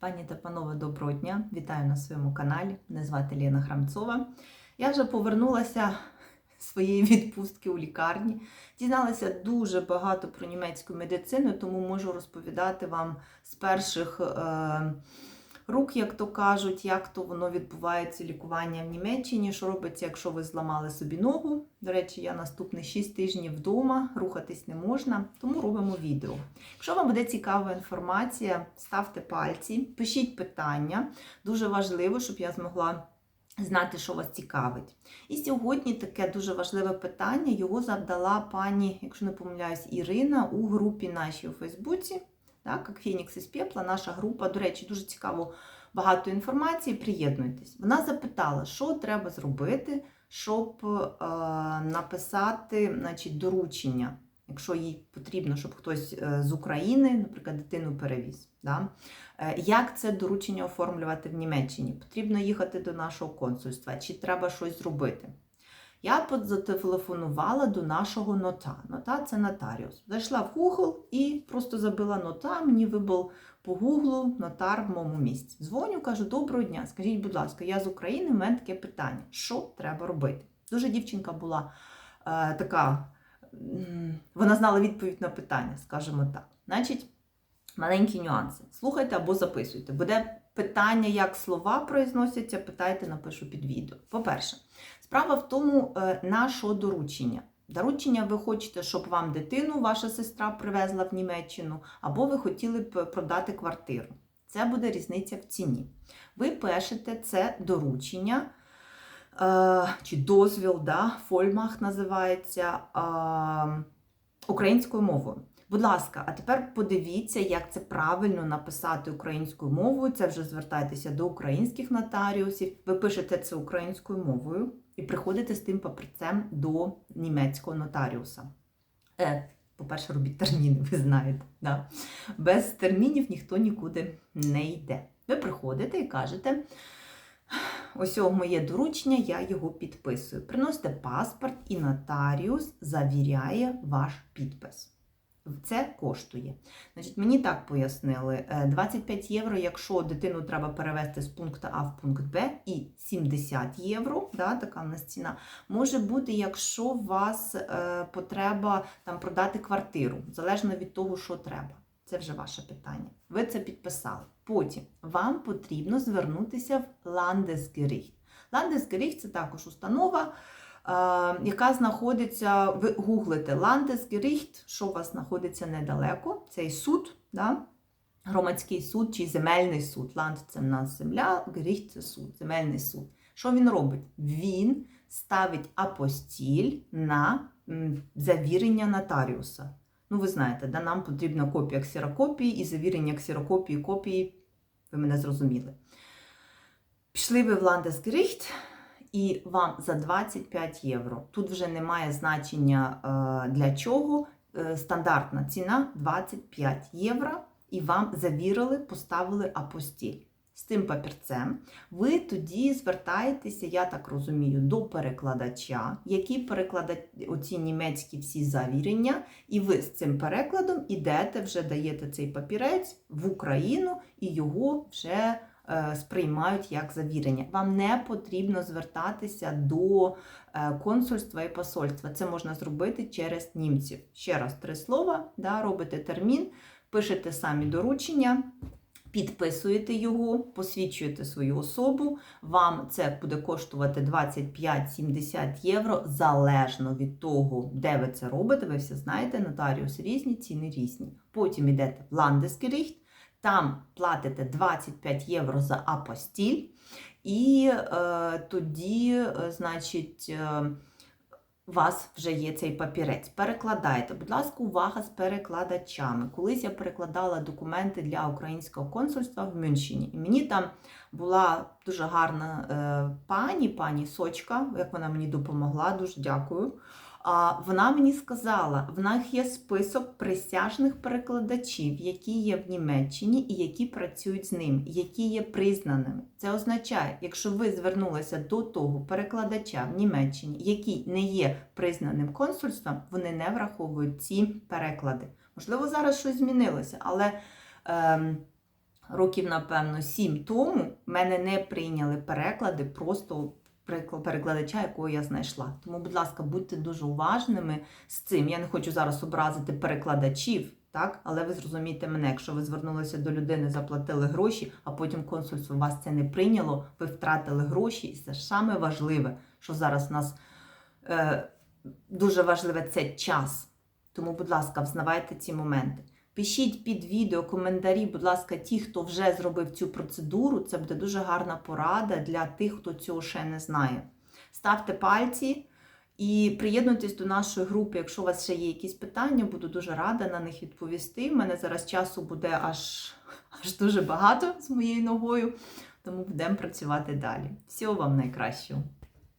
Пані та панове, доброго дня! Вітаю на своєму каналі. Мене звати Лена Храмцова. Я вже повернулася з своєї відпустки у лікарні. Дізналася дуже багато про німецьку медицину, тому можу розповідати вам з перших е, рук, як то кажуть, як то воно відбувається лікування в Німеччині, що робиться, якщо ви зламали собі ногу. До речі, я наступні 6 тижнів вдома, рухатись не можна, тому робимо відео. Якщо вам буде цікава інформація, ставте пальці, пишіть питання. Дуже важливо, щоб я змогла знати, що вас цікавить. І сьогодні таке дуже важливе питання. Його завдала пані, якщо не помиляюсь, Ірина у групі нашій у Фейсбуці. Так, як Фінікс із Пепла, наша група. До речі, дуже цікаво багато інформації. Приєднуйтесь. Вона запитала, що треба зробити, щоб е, написати значить, доручення якщо їй потрібно, щоб хтось е, з України, наприклад, дитину перевіз. Да? Е, Як це доручення оформлювати в Німеччині? Потрібно їхати до нашого консульства, чи треба щось зробити? Я зателефонувала до нашого нота. Нота це нотаріус. Зайшла в Google і просто забила нота, мені вибив по Google нотар в моєму місці. Дзвоню, кажу, доброго дня. Скажіть, будь ласка, я з України, в мене таке питання. Що треба робити? Дуже дівчинка була е, така вона знала відповідь на питання, скажімо так. Значить, маленькі нюанси. Слухайте або записуйте. Буде питання, як слова произносяться, питайте, напишу під відео. По-перше, справа в тому, е, на що доручення. Доручення ви хочете, щоб вам дитину ваша сестра привезла в Німеччину, або ви хотіли б продати квартиру. Це буде різниця в ціні. Ви пишете це доручення. Е, чи дозвіл, да, фольмах називається українською мовою. Будь ласка, а тепер подивіться, як це правильно написати українською мовою. Це вже звертайтеся до українських нотаріусів. Ви пишете це українською мовою і приходите з тим папірцем до німецького нотаріуса. Е, По-перше, робіть терміни, ви знаєте. Да? Без термінів ніхто нікуди не йде. Ви приходите і кажете. Ось моє доручення, я його підписую. Приносите паспорт і нотаріус завіряє ваш підпис. Це коштує. Значить, Мені так пояснили: 25 євро, якщо дитину треба перевести з пункту А в пункт Б, і 70 євро, да, така в нас ціна, може бути, якщо у вас е, потреба там, продати квартиру, залежно від того, що треба. Це вже ваше питання. Ви це підписали. Потім вам потрібно звернутися в Landesgericht. Landesgericht – це також установа, е, яка знаходиться, ви гуглите Landesgericht, що у вас знаходиться недалеко. Цей суд, да? громадський суд чи земельний суд. Land – це в нас земля, Gericht – це суд, земельний суд. Що він робить? Він ставить апостіль на завірення нотаріуса. Ну, ви знаєте, да, нам потрібна копія ксерокопії і завірення ксерокопії копії, ви мене зрозуміли. Пішли ви в Landesgericht і вам за 25 євро. Тут вже немає значення е, для чого. Е, стандартна ціна 25 євро, і вам завірили, поставили апостіль. З тим папірцем, ви тоді звертаєтеся, я так розумію, до перекладача, який перекладає оці німецькі всі завірення, і ви з цим перекладом ідете, вже даєте цей папірець в Україну і його вже сприймають як завірення. Вам не потрібно звертатися до е, консульства і посольства. Це можна зробити через німців. Ще раз три слова, да, робите термін, пишете самі доручення. Підписуєте його, посвідчуєте свою особу, вам це буде коштувати 25-70 євро, залежно від того, де ви це робите. Ви все знаєте, нотаріус різні, ціни різні. Потім йдете в Landesgericht, там платите 25 євро за апостіль, і е, тоді, е, значить, е, у вас вже є цей папірець. Перекладайте, будь ласка, увага з перекладачами. Колись я перекладала документи для українського консульства в Мюнхені. І мені там була дуже гарна е, пані, пані Сочка, як вона мені допомогла, дуже дякую. А вона мені сказала, в нас є список присяжних перекладачів, які є в Німеччині і які працюють з ним, які є признаними. Це означає, якщо ви звернулися до того перекладача в Німеччині, який не є признаним консульством, вони не враховують ці переклади. Можливо, зараз щось змінилося, але. Ем, років, напевно, сім тому мене не прийняли переклади просто перекладача, якого я знайшла. Тому, будь ласка, будьте дуже уважними з цим. Я не хочу зараз образити перекладачів, так? але ви зрозумієте мене, якщо ви звернулися до людини, заплатили гроші, а потім консульство вас це не прийняло, ви втратили гроші, і це ж саме важливе, що зараз у нас е, дуже важливе це час. Тому, будь ласка, взнавайте ці моменти. Пишіть під відео коментарі, будь ласка, ті, хто вже зробив цю процедуру. Це буде дуже гарна порада для тих, хто цього ще не знає. Ставте пальці і приєднуйтесь до нашої групи. Якщо у вас ще є якісь питання, буду дуже рада на них відповісти. У мене зараз часу буде аж, аж дуже багато з моєю ногою, тому будемо працювати далі. Всього вам найкращого!